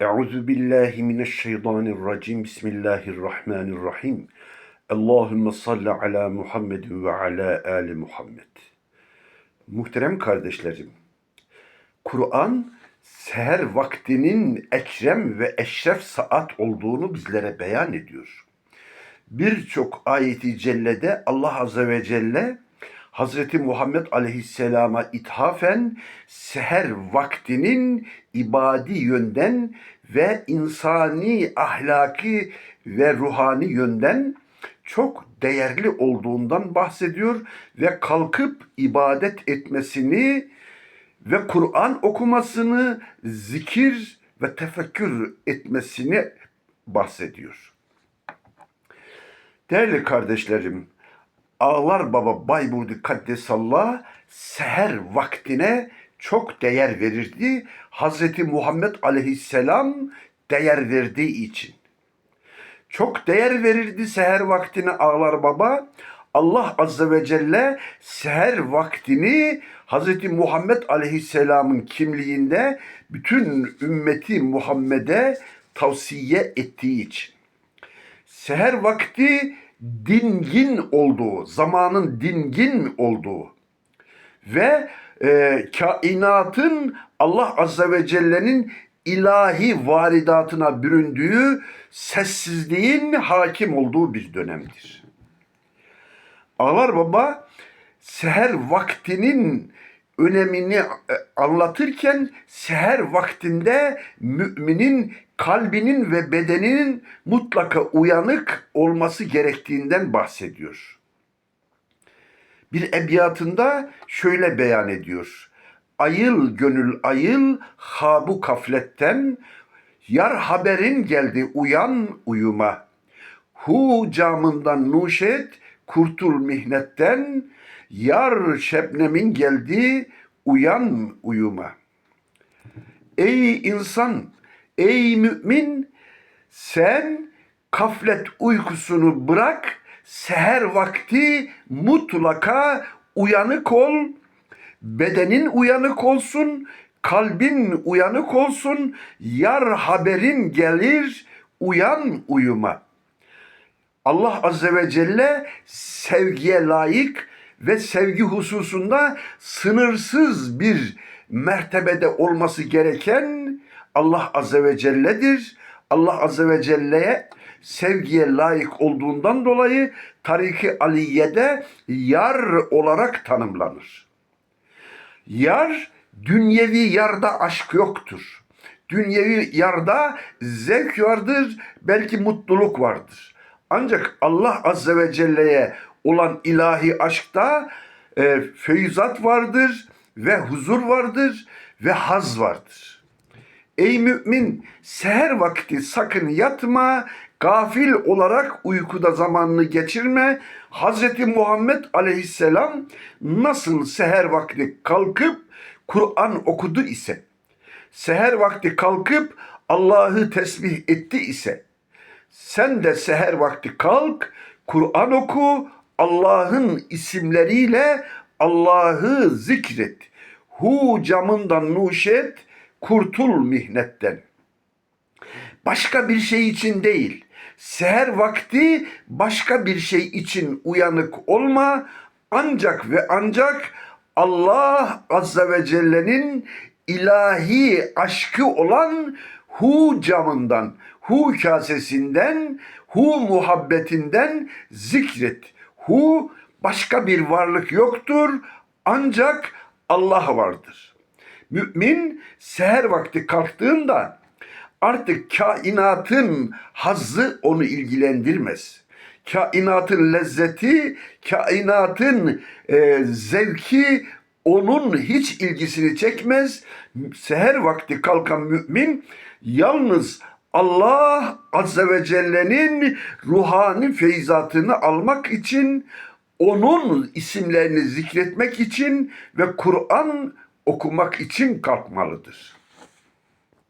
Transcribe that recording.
Euzu billahi mineşşeytanirracim. Bismillahirrahmanirrahim. Allahümme salli ala Muhammed ve ala ali Muhammed. Muhterem kardeşlerim, Kur'an seher vaktinin ekrem ve eşref saat olduğunu bizlere beyan ediyor. Birçok ayeti cellede Allah Azze ve Celle Hazreti Muhammed Aleyhisselam'a ithafen seher vaktinin ibadi yönden ve insani ahlaki ve ruhani yönden çok değerli olduğundan bahsediyor ve kalkıp ibadet etmesini ve Kur'an okumasını, zikir ve tefekkür etmesini bahsediyor. Değerli kardeşlerim, Ağlar Baba Bayburdu Kaddesallah seher vaktine çok değer verirdi. Hazreti Muhammed Aleyhisselam değer verdiği için. Çok değer verirdi seher vaktine Ağlar Baba. Allah Azze ve Celle seher vaktini Hazreti Muhammed Aleyhisselam'ın kimliğinde bütün ümmeti Muhammed'e tavsiye ettiği için. Seher vakti dingin olduğu, zamanın dingin olduğu ve e, kainatın Allah Azze ve Celle'nin ilahi varidatına büründüğü sessizliğin hakim olduğu bir dönemdir. Ağlar Baba seher vaktinin önemini e, anlatırken seher vaktinde müminin kalbinin ve bedeninin mutlaka uyanık olması gerektiğinden bahsediyor. Bir ebiyatında şöyle beyan ediyor. Ayıl gönül ayıl habu kafletten yar haberin geldi uyan uyuma. Hu camından nuşet kurtul mihnetten yar şebnemin geldi uyan uyuma. Ey insan Ey mümin sen kaflet uykusunu bırak, seher vakti mutlaka uyanık ol, bedenin uyanık olsun, kalbin uyanık olsun, yar haberin gelir, uyan uyuma. Allah Azze ve Celle sevgiye layık ve sevgi hususunda sınırsız bir mertebede olması gereken Allah Azze ve Celle'dir. Allah Azze ve Celle'ye sevgiye layık olduğundan dolayı Tarik-i Aliye'de yar olarak tanımlanır. Yar, dünyevi yarda aşk yoktur. Dünyevi yarda zevk vardır, belki mutluluk vardır. Ancak Allah Azze ve Celle'ye olan ilahi aşkta e, feyzat vardır ve huzur vardır ve haz vardır. Ey mümin seher vakti sakın yatma, gafil olarak uykuda zamanını geçirme. Hz. Muhammed aleyhisselam nasıl seher vakti kalkıp Kur'an okudu ise, seher vakti kalkıp Allah'ı tesbih etti ise, sen de seher vakti kalk, Kur'an oku, Allah'ın isimleriyle Allah'ı zikret. Hu camından nuşet, kurtul mihnetten. Başka bir şey için değil. Seher vakti başka bir şey için uyanık olma. Ancak ve ancak Allah Azze ve Celle'nin ilahi aşkı olan hu camından, hu kasesinden, hu muhabbetinden zikret. Hu başka bir varlık yoktur ancak Allah vardır. Mümin seher vakti kalktığında artık kainatın hazzı onu ilgilendirmez. Kainatın lezzeti, kainatın e, zevki onun hiç ilgisini çekmez. Seher vakti kalkan mümin yalnız Allah Azze ve Celle'nin ruhani feyzatını almak için, onun isimlerini zikretmek için ve Kur'an okumak için kalkmalıdır.